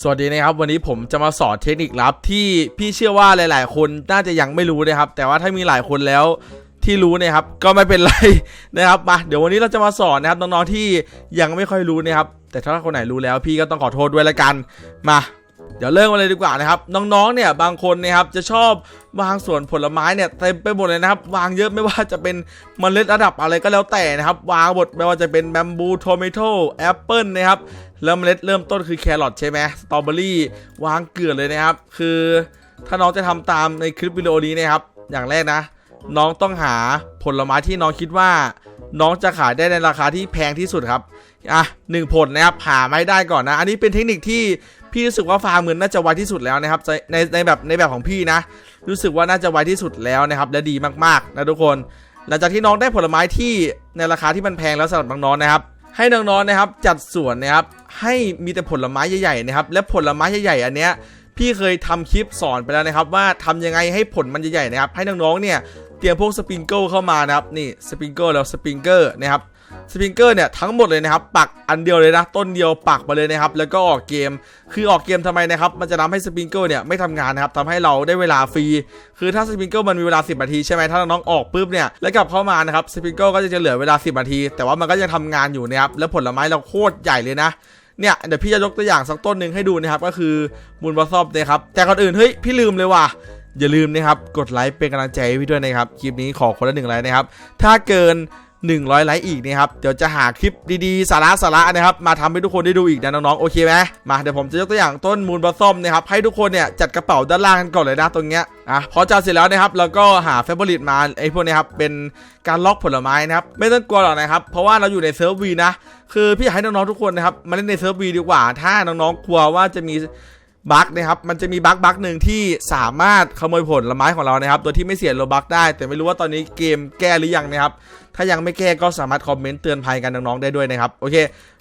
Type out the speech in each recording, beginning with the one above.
สวัสดีนะครับ วันนี้ผมจะมาสอนเทคนิคลับที่พี่เชื่อว่าหลาย ๆ คนน่าจะยังไม่รู้นะครับ แต่ว่าถ้ามีหลายคนแล้วที่รู้นะครับก็ไม่เป็นไรนะครับมาเดี๋ยววันนี้เราจะมาสอนนะครับน้องๆที่ยังไม่ค่อยรู้นะครับ แต่ถ้าคนไหนรู้แล้วพี่ก็ต้องขอโทษด้วยละกันมา เดี๋ยวเริ่มกันเลยดีกว่านะครับ น้องๆเนี่ยบางคนนะครับจะชอบวางสวนผลไม้เนี่ยเต็มไปหมดเลยนะครับ วางเยอะไม่ว่าจะเป็นเมล็ดระดับอะไรก็แล้วแต่นะครับ วางหมดไม่ว่าจะเป็นแบมบูโทมิโตแอปเปิลนะครับ แล้วเมล็ดเริ่มต้นคือแครอทใช่ไหมสตรอเบอรี่วางเกลือเลยนะครับ คือถ้าน้องจะทำตามในคลิปวิดีโอนี้นะครับ อย่างแรกนะ น้องต้องหาผลไม้ที่น้องคิดว่า น้องจะขายได้ในราคาที่แพงที่สุดครับอะหนึ่งผลนะครับหาไมาให้ได้ก่อนนะ อันนี้เป็นเทคนิคที่พี่รู้สึกว่าฟาร์มเงินน่าจะไวที่สุดแล้วนะครับในในแบบในแบบของพี่นะ รู้สึกว่าน่าจะไวที่สุดแล้วนะครับ และดีมากๆนะทุกคน หลังจากที่น้องได้ผลไม้ที่ในราคาที่มันแพงแล้วสำหรับน้องๆนะครับ ให้น้องๆนะครับ จัดสวนนะครับ ให้มีแต่ผลไม้ใหญ่ๆนะครับ และผลไม้ใหญ่ๆอันเนี้ยพี่เคยทำคลิปสอนไปแล้วนะครับ ว่าทำยังไงให้ผลมันใหญ่ๆนะครับ ให้น้องๆเนี่ยเตรียมพวกสปริงเกิลเข้ามานะครับนี่สปริงเกิลแล้วสปริงเกอร์นะครับสปริงเกอร์เนี่ยทั้งหมดเลยนะครับปักอันเดียวเลยนะต้นเดียวปักมาเลยนะครับ แล้วก็ออกเกมคือออกเกมทำไมนะครับ มันจะทำให้สปริงเกิลเนี่ยไม่ทำงานนะครับทำให้เราได้เวลาฟรีคือถ้าสปริงเกิลมันมีเวลา 10นาทีใช่ไหมถ้าน้องๆออกปุ๊บเนี่ยแล้วกลับเข้ามานะครับสปริงเกิลก็จะเหลือเวลา 10นาที แต่ว่ามันก็ยังทำงานอยู่นะครับแล้วผลไม้เราโคตรใหญ่เลยนะ เนี่ยเดี๋ยวพี่จะยกตัวอย่างสักต้นหนึ่งให้ดูนะครับ ก็คือมูลบอสซอบนะครับ แต่ก่อนอื่นเฮ้ยพี่ลืมเลยว่ะอย่าลืมนะครับ กดไลค์เป็นกำลังใจให้พี่ด้วยนะครับ คลิปนี้ขอคนละหนึ่งไลค์นะครับ ถ้าเกิน 100 ไลค์อีกนะครับ เดี๋ยวจะหาคลิปดีๆ สาระสาระนะครับ มาทำให้ทุกคนได้ดูอีกนะน้องๆ โอเคไหมมาเดี๋ยวผมจะยกตัวอย่างต้นมูลบอสซอมนะครับ ให้ทุกคนเนี่ยจัดกระเป๋าด้านล่างกันก่อนเลยนะตรงเนี้ยอะพอจัดเสร็จแล้วนะครับแล้วก็หาเฟเวอริตมาไอ้พวกเนี้ยครับเป็นการล็อกผลไม้นะครับไม่ต้องกลัวหรอกนะครับ เพราะว่าเราอยู่ในเซิร์ฟวีนะคือพี่อยากให้น้องๆทุกคนนะครับมาเล่นในเซิร์ฟวีดีกว่า ถ้าน้องๆกลัวว่าจะมี บั๊กนะครับ มันจะมีบั๊กบั๊กหนึ่งที่สามารถขโมยผลละไม้ของเรานะครับ โดยที่ไม่เสียโลบักได้ แต่ไม่รู้ว่าตอนนี้เกมแก้หรือยังนะครับ ถ้ายังไม่แก้ก็สามารถคอมเมนต์เตือนภัยกันน้องๆได้ด้วยนะครับ โอเค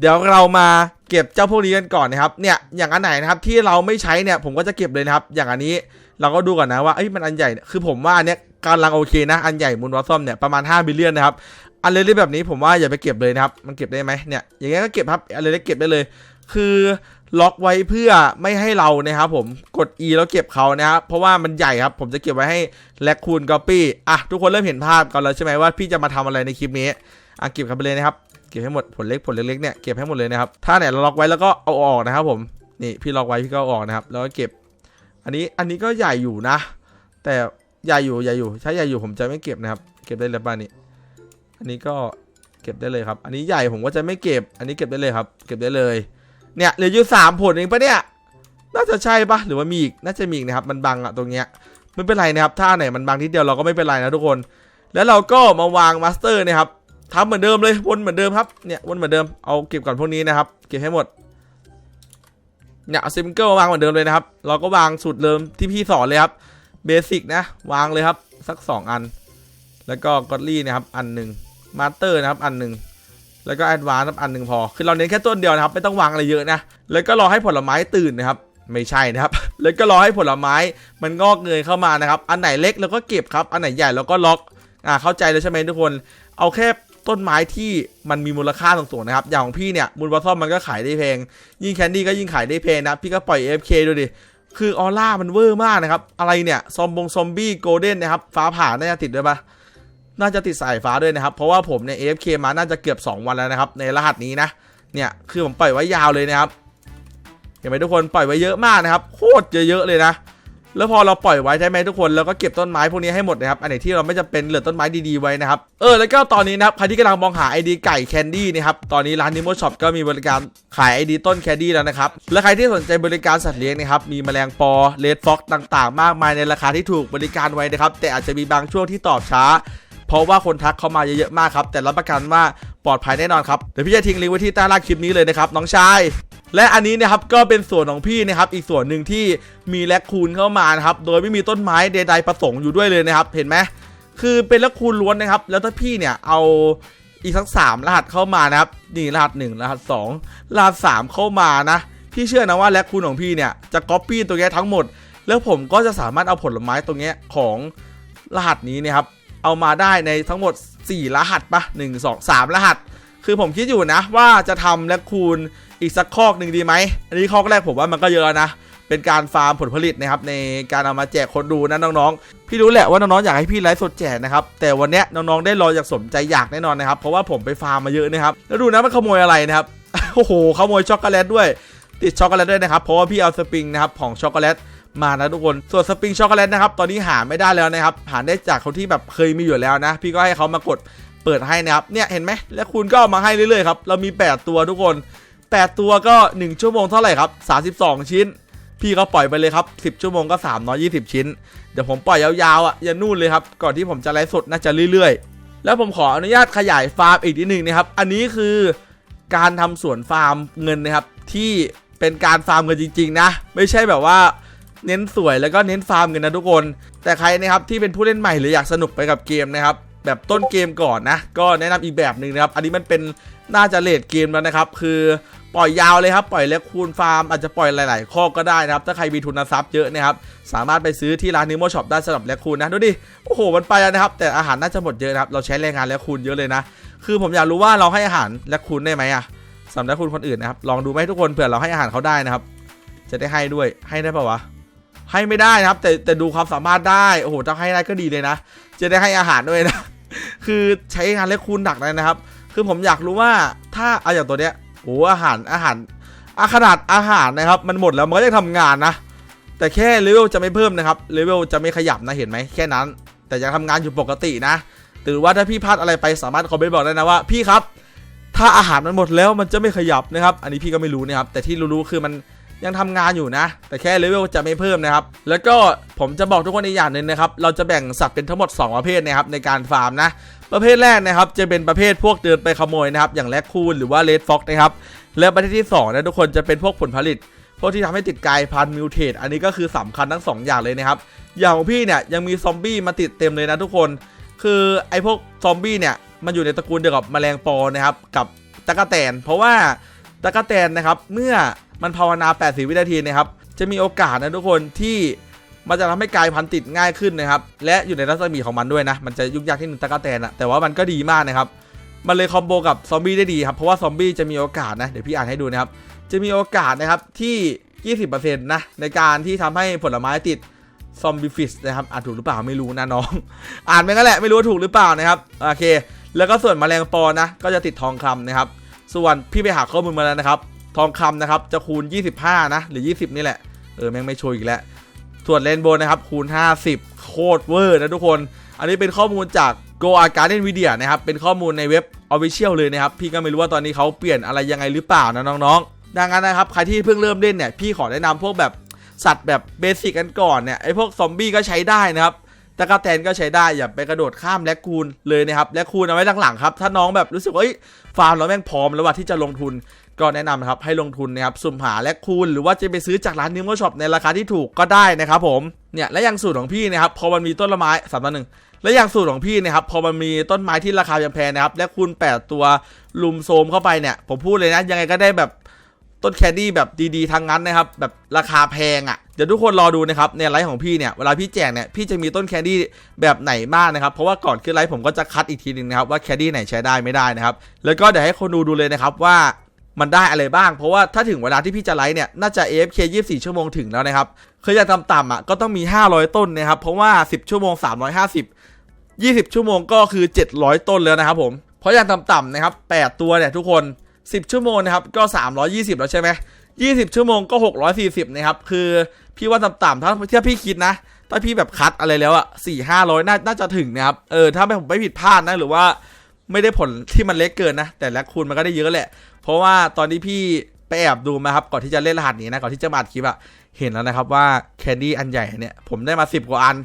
เดี๋ยวเรามาเก็บเจ้าพวกนี้กันก่อนนะครับ เนี่ยอย่างอันไหนนะครับที่เราไม่ใช้เนี่ยผมก็จะเก็บเลยนะครับ อย่างอันนี้เราก็ดูก่อนนะว่าเอ้ยมันอันใหญ่ คือผมว่าอันเนี้ยกำลังโอเคนะ อันใหญ่มูลวอซอมเนี่ยประมาณ5บิลเลียนนะครับอันเล็กๆแบบนี้ผมว่าอย่าไปเก็บเลยนะครับ มันเก็บได้ไหมเนี่ย อย่างเงี้ยก็เก็บครับ อันเล็กๆเก็บได้เลย คือล็อกไว้เพื่อไม่ให้เรานะครับผมกด E แล้วเก็บเขานะครับเพราะว่ามันใหญ่ครับ ผมจะเก็บไว้ให้แลคคูนก๊อปปี้อะทุกคนเริ่มเห็นภาพกันแล้วใช่ไหมว่าพี่จะมาทำอะไรในคลิปนี้อะเก็บกันไปเลยนะครับเก็บให้หมดผลเล็กผลเล็กๆเนี่ยเก็บให้หมดเลยนะครับถ้าเนี่ยเราล็อกไว้แล้วก็เอาออกนะครับผมนี่พี่ล็อกไว้พี่ก็ออกนะครับ แล้วก็เก็บ อันนี้อันนี้ก็ใหญ่อยู่นะ แต่ใหญ่อยู่ใหญ่อยู่ถ้าใหญ่อยู่ผมจะไม่เก็บนะครับ เก็บได้เลยป่ะนี่อันนี้ก็เก็บได้เลยครับ อันนี้ใหญ่ผมก็จะไม่เก็บ อันนี้เก็บได้เลยครับ เก็บได้เลย เนี่ยเหลืออยู่สามผลเองปะเนี่ย น่าจะใช่ปะหรือว่ามีอีก น่าจะมีอีกนะครับ มันบังอะตรงเนี้ย ไม่เป็นไรนะครับ ถ้าไหนมันบังทีเดียวเราก็ไม่เป็นไรนะทุกคน แล้วเราก็มาวางมาสเตอร์นะครับทำเหมือนเดิมเลย วนเหมือนเดิมครับ เนี่ย วนเหมือนเดิม เอาเก็บก่อนพวกนี้นะครับ เก็บให้หมด เนี่ยเซิมเกิลวางเหมือนเดิมเลยนะครับ เราก็วางสูตรเดิมที่พี่สอนเลยครับ เบสิกนะ วางเลยครับ สัก 2 อัน แล้วก็กอดลี่นะครับ อันหนึ่งมาสเตอร์นะครับ อันหนึ่ง แล้วก็แอดวานซ์อันหนึ่งพอ คือเราเน้นแค่ต้นเดียวนะครับ ไม่ต้องวางอะไรเยอะนะ แล้วก็รอให้ผลไม้ตื่นนะครับ ไม่ใช่นะครับ แล้วก็รอให้ผลไม้มันงอกเงยเข้ามานะครับ อันไหนเล็กเราก็เก็บครับ อันไหนใหญ่เราก็ล็อก อ่า เข้าใจแล้วใช่ไหมทุกคน เอาแค่ต้นไม้ที่มันมีมูลค่าสูงๆนะครับ อย่างของพี่เนี่ยมูลวัตถุมันก็ขายได้แพง ยิ่งแคนดี้ก็ยิ่งขายได้แพงนะ พี่ก็ปล่อย AFK ดูดิ คือออร่ามันเวอร์มากนะครับ อะไรเนี่ย ซอมบงซอมบี้โกลเด้นนะครับ ฟ้าผ่าน่าจะติดด้วยปะ น่าจะติดสายฟ้าด้วยนะครับ เพราะว่าผมเนี่ย AFK มาน่าจะเกือบ 2 วันแล้วนะครับ ในรหัสนี้นะ เนี่ย คือผมปล่อยไว้ยาวเลยนะครับ เห็นไหมทุกคนปล่อยไว้เยอะมากนะครับ โคตรเยอะๆเลยนะ แล้วพอเราปล่อยไว้ใช่ไหมทุกคน แล้วก็เก็บต้นไม้พวกนี้ให้หมดนะครับ อันไหนที่เราไม่จำเป็นเหลือต้นไม้ดีๆไว้นะครับ เออ แล้วก็ตอนนี้นะครับ ใครที่กำลังมองหา ID ไก่แคนดี้นะครับ ตอนนี้ร้านนิโมช็อปก็มีบริการขาย ID ต้นแคนดี้แล้วนะครับ และใครที่สนใจบริการสัตว์เลี้ยงนะครับ มีแมลงปอเลดฟ็อกต่าง ๆ มากมายในราคาที่ถูกบริการไว้นะครับ แต่อาจจะมีบางช่วงที่ตอบช้า ราะว่าคนทักเข้ามาเยอะๆมากครับแต่รับประกันว่าปลอดภัยแน่นอนครับเดี๋ยวพี่จะทิ้งลิงก์ไว้ที่ใต้ล่างคลิปนี้เลยนะครับน้องชายและอันนี้นะครับก็เป็นส่วนของพี่นะครับอีกส่วนหนึ่งที่มีแลคคูนเข้ามานะครับโดยไม่มีต้นไม้ใดๆประสงค์อยู่ด้วยเลยนะครับเห็นไหมคือเป็นแลคคูนล้วนนะครับ แล้วถ้าพี่เนี่ยเอาอีกสักสามรหัสเข้ามานะครับนี่รหัสหนึ่งรหัสสองรหัสสามเข้ามานะ พี่เชื่อนะว่าแลคคูนของพี่เนี่ยจะก๊อปปี้ตัวนี้ทั้งหมด แล้วผมก็จะสามารถเอาผลไม้ตรงเนี้ยของรหัสนี้นะครับ เอามาได้ในทั้งหมด 4 รหัสปะ1 2 3 รหัส คือผมคิดอยู่นะว่าจะทำแลคคูนอีกสักคอกหนึ่งดีไหม อันนี้คอกแรกผมว่ามันก็เยอะนะ เป็นการฟาร์มผลผลิตนะครับในการเอามาแจกคนดูนะน้องๆ พี่รู้แหละว่าน้องๆอยากให้พี่ไลฟ์สดแจกนะครับ แต่วันนี้น้องๆได้รออยากสมใจอยากแน่นอนนะครับ เพราะว่าผมไปฟาร์มมาเยอะนะครับ แล้วดูนะมันขโมยอะไรนะครับ โอ้โหขโมยช็อกโกแลตด้วย ติดช็อกโกแลตด้วยนะครับ เพราะว่าพี่เอาสปริงนะครับของช็อกโกแลต มานะทุกคนส่วนสปริงช็อกโกแลตนะครับตอนนี้หาไม่ได้แล้วนะครับหาได้จากคนที่แบบเคยมีอยู่แล้วนะ พี่ก็ให้เขามากดเปิดให้นะครับเนี่ยเห็นไหมแล้วคุณก็เอามาให้เรื่อยๆครับเรามี 8 ตัวทุกคน 8 ตัวก็ 1 ชั่วโมงเท่าไหร่ครับ 32 ชิ้น พี่ก็ปล่อยไปเลยครับ 10 ชั่วโมงก็ 320 ชิ้น เดี๋ยวผมปล่อยยาวๆอะยันนู่นเลยครับก่อนที่ผมจะไลฟ์สดน่าจะเรื่อยๆ แล้วผมขออนุญาตขยายฟาร์มอีกนิดนึงนะครับอันนี้คือการทำสวนฟาร์มเงินนะครับที่เป็นการฟาร์มเงินจริง ๆ นะ ไม่ใช่แบบว่า เน้นสวยแล้วก็เน้นฟาร์มเงินนะทุกคน แต่ใครนะครับที่เป็นผู้เล่นใหม่หรืออยากสนุกไปกับเกมนะครับแบบต้นเกมก่อนนะ ก็แนะนำอีกแบบหนึ่งนะครับ อันนี้มันเป็นน่าจะเลดเกมแล้วนะครับ คือปล่อยยาวเลยครับปล่อยเล็กคูณฟาร์มอาจจะปล่อยหลาย ๆ ข้อก็ได้นะครับ ถ้าใครมีทุนทรัพย์เยอะนะครับ สามารถไปซื้อที่ร้านนิโมช็อปได้สำหรับเล็กคูณนะดูดิโอ้โหมันไปแล้วนะครับ แต่อาหารน่าจะหมดเยอะนะครับ เราใช้แรงงานเล็กคูณเยอะเลยนะ คือผมอยากรู้ว่าเราให้อาหารเล็กคูณได้ไหมอะสำหรับคุณคนอื่นนะครับลองดูไหมทุกคนเผื่อเราให้อาหารเขาได้นะครับ จะได้ให้ด้วยให้ได้ปะวะ ให้ไม่ได้นะครับ แต่แต่ดูความสามารถได้โอ้โหถ้าให้ได้ก็ดีเลยนะ จะได้ให้อาหารด้วยนะ คือใช้งานเล็กคูณหนักเลยนะครับ คือผมอยากรู้ว่าถ้าเอาอย่างตัวเนี้ยโอ้อาหารอาหารอาขนาดอาหารนะครับ มันหมดแล้วมันก็ยังทำงานนะ แต่แค่เลเวลจะไม่เพิ่มนะครับเลเวลจะไม่ขยับนะเห็นไหมแค่นั้น แต่ยังทำงานอยู่ปกตินะหรือว่าถ้าพี่พลาดอะไรไปสามารถคอมเมนต์บอกได้นะว่าพี่ครับ ถ้าอาหารมันหมดแล้วมันจะไม่ขยับนะครับ อันนี้พี่ก็ไม่รู้นะครับแต่ที่รู้ๆคือมัน ยังทำงานอยู่นะ แต่แค่เลเวลจะไม่เพิ่มนะครับ แล้วก็ผมจะบอกทุกคนอีกอย่างหนึ่งนะครับ เราจะแบ่งสัตว์เป็นทั้งหมด 2 ประเภทนะครับในการฟาร์มนะ ประเภทแรกนะครับ จะเป็นประเภทพวกเดินไปขโมยนะครับ อย่างแรคคูนหรือว่าเลดฟ็อกนะครับ และประเภทที่2นะทุกคนจะเป็นพวกผลผลิต พวกที่ทำให้ติดกายพันมิวเทตอันนี้ก็คือสำคัญทั้ง 2 อย่างเลยนะครับ อย่างของพี่เนี่ยยังมีซอมบี้มาติดเต็มเลยนะทุกคน คือไอ้พวกซอมบี้เนี่ยมันอยู่ในตระกูลเดียวกับแมลงปอนะครับกับตะกะแตน เพราะว่า ตะกะแตนนะครับ เมื่อมันภาวนา 80 วินาทีนะครับ จะมีโอกาสนะทุกคนที่มันจะทำให้กายพันธุ์ติดง่ายขึ้นนะครับ และอยู่ในรัศมีของมันด้วยนะ มันจะยุ่งยากที่หนึ่งตะกะแตนอะแต่ว่ามันก็ดีมากนะครับ มันเลยคอมโบกับซอมบี้ได้ดีครับ เพราะว่าซอมบี้จะมีโอกาสนะ เดี๋ยวพี่อ่านให้ดูนะครับ จะมีโอกาสนะครับที่ 20%นะในการที่ทำให้ผลไม้ติดซอมบี้ฟิชนะครับอ่านถูกหรือเปล่าไม่รู้นะน้อง อ่านไปงั้นแหละไม่รู้ว่าถูกหรือเปล่านะครับ โอเค แล้วก็ส่วนแมลงปอนะ ก็จะติดทองคำนะครับ ส่วนพี่ไปหาข้อมูลมาแล้วนะครับ ทองคำนะครับจะคูณ 25 นะ หรือ 20 นี่แหละ เออแม่งไม่โชว์อีกแล้ว ส่วนเลนโบนะครับคูณ 50 โคตรเวอร์นะทุกคน อันนี้เป็นข้อมูลจาก Go a r d e n Video นะครับ เป็นข้อมูลในเว็บ Official เลยนะครับ พี่ก็ไม่รู้ว่าตอนนี้เขาเปลี่ยนอะไรยังไงหรือเปล่านะน้องๆ ดังนั้นนะครับใครที่เพิ่งเริ่มเล่นเนี่ยพี่ขอแนะนำพวกแบบสัตว์แบบเบสิกกันก่อนเนี่ยไอพวกซอมบี้ก็ใช้ได้นะครับ ตะกะแตนก็ใช้ได้อย่าไปกระโดดข้ามแลคคูนเลยนะครับแลคคูนเอาไว้หลังๆครับถ้าน้องแบบรู้สึกว่าเอ้ฟาร์มเราแม่งพร้อมแล้วว่าที่จะลงทุนก็แนะนำนะครับให้ลงทุนนะครับสุ่มหาแลคคูนหรือว่าจะไปซื้อจากร้านนิวเมอร์ช็อปในราคาที่ถูกก็ได้นะครับผมเนี่ยและอย่างสูตรของพี่นะครับพอมันมีต้นละไม้สามต่อหนึ่งและอย่างสูตรของพี่นะครับพอมันมีต้นไม้ที่ราคายังแพงนะครับและคูณ8ตัวลุมโซมเข้าไปเนี่ยผมพูดเลยนะยังไงก็ได้แบบ ต้นแคดดี้แบบดีๆทางนั้นนะครับแบบราคาแพงอะ่ะเดี๋ยวทุกคนรอดูนะครับในไลฟ์ของพี่เนี่ยเวลาพี่แจกเนี่ยพี่จะมีต้นแคดดี้แบบไหนบ้างนะครับเพราะว่าก่อนขึ้นไลฟ์ผมก็จะคัดอีกทีหนึ่งนะครับว่าแคดดี้ไหนใช้ได้ไม่ได้นะครับแล้วก็เดี๋ยวให้คนดูดูเลยนะครับว่ามันได้อะไรบ้าง เพราะว่าถ้าถึงเวลาที่พี่จะไลฟ์เนี่ยน่าจะ AFK 24 ชั่วโมงถึงแล้วนะครับเคยจะต่ำๆอะก็ต้องมี 500 ต้นนะครับเพราะว่า 10 ชั่วโมง 350 20 ชั่วโมงก็คือ 700 ต้นแล้วนะครับผมเพราะอย่างต่ำๆนะครับ 8 ตัวเนี่ยทุกคน 10 ชั่วโมงนะครับก็ 320 แล้วใช่ไหม20 ชั่วโมงก็ 640 นะครับ คือพี่ว่าต่ำๆถ้าถ้าพี่คิดนะ ถ้าพี่แบบคัดอะไรแล้วอะ4 500น่าน่าจะถึงนะครับ เออ ถ้าไม่ผมไม่ผิดพลาดนะ หรือว่าไม่ได้ผลที่มันเล็กเกินนะ แต่และคูณมันก็ได้เยอะแหละ เพราะว่าตอนที่พี่ไปแอบดูมาครับ ก่อนที่จะเล่นรหัสนี้นะ ก่อนที่จะมาอัดคลิปอะเห็นแล้วนะครับว่าแคนดี้อันใหญ่เนี่ย ผมได้มา 10 กว่าอัน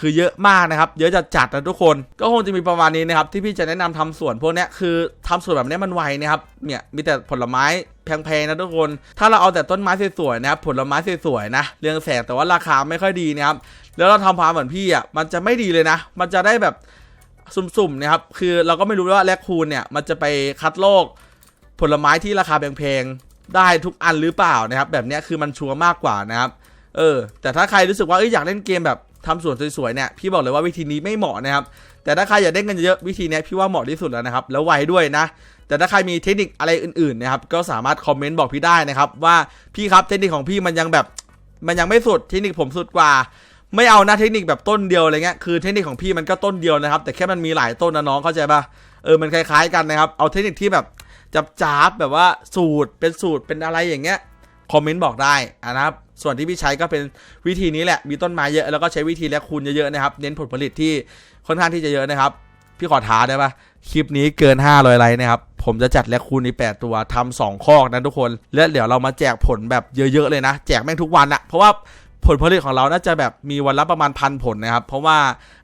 คือเยอะมากนะครับ เยอะจัดจัดนะทุกคน ก็คงจะมีประมาณนี้นะครับ ที่พี่จะแนะนำทำสวนพวกเนี้ยคือทำสวนแบบนี้มันไวนะครับ เนี่ยมีแต่ผลไม้แพงๆนะทุกคน ถ้าเราเอาแต่ต้นไม้สวยๆนะครับ ผลไม้สวยๆนะ เรืองแสงแต่ว่าราคาไม่ค่อยดีนะครับ แล้วเราทำฟาร์มเหมือนพี่อะ มันจะไม่ดีเลยนะ มันจะได้แบบสุ่มๆนะครับ คือเราก็ไม่รู้ว่าแลคคูนเนี่ย มันจะไปคัดโลก ผลไม้ที่ราคาแพงๆได้ทุกอันหรือเปล่านะครับ แบบเนี้ยคือมันชัวร์มากกว่านะครับ เออ แต่ถ้าใครรู้สึกว่าเอ้ยอยากเล่นเกมแบบ ทำสวนสวยๆเนี่ยพี่บอกเลยว่าวิธีนี้ไม่เหมาะนะครับแต่ถ้าใครอยากได้เงินเยอะวิธีนี้พี่ว่าเหมาะที่สุดแล้วนะครับแล้วไวด้วยนะ แต่ถ้าใครมีเทคนิคอะไรอื่นๆนะครับก็สามารถคอมเมนต์บอกพี่ได้นะครับว่าพี่ครับเทคนิคของพี่มันยังแบบมันยังไม่สุดเทคนิคผมสุดกว่า ไม่เอานะเทคนิคแบบต้นเดียวอะไรเงี้ยคือเทคนิคของพี่มันก็ต้นเดียวนะครับ แต่แค่มันมีหลายต้นนะน้องเข้าใจปะเออมันคล้ายๆกันนะครับเอาเทคนิคที่แบบจับจ้าบแบบว่าสูตรเป็นสูตรเป็นอะไรอย่างเงี้ย คอมเมนต์บอกได้นะครับ ส่วนที่พี่ใช้ก็เป็นวิธีนี้แหละ มีต้นไม้เยอะแล้วก็ใช้วิธีแลกคูณเยอะๆนะครับ เน้นผลผลิตที่ค่อนข้างที่จะเยอะนะครับ พี่ขอท้าได้ปะคลิปนี้เกิน 500ไลค์นะครับ ผมจะจัดแลกคูณใน8ตัวทำสองคอกนะทุกคน และเดี๋ยวเรามาแจกผลแบบเยอะๆเลยนะ แจกแม่งทุกวันอะเพราะว่าผลผลิตของเราน่าจะแบบมีวันละประมาณพันผลนะครับ เพราะว่า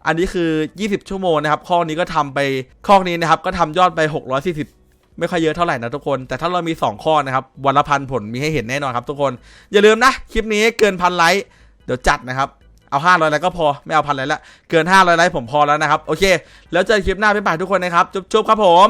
อันนี้คือ 20 ชั่วโมงนะครับ ข้อนี้ก็ทำไปข้อนี้นะครับ ก็ทำยอดไป 640 ไม่ค่อยเยอะเท่าไหร่นะทุกคน แต่ถ้าเรามี 2 ข้อนะครับ วันละพันผลมีให้เห็นแน่นอนครับทุกคน อย่าลืมนะ คลิปนี้เกินพันไลค์เดี๋ยวจัดนะครับ เอา 500ไลค์ก็พอ ไม่เอาพันไลค์ละ เกิน 500ไลค์ผมพอแล้วนะครับ โอเค แล้วเจอกันคลิปหน้าบ๊ายบายทุกคนนะครับ จุ๊บๆครับผม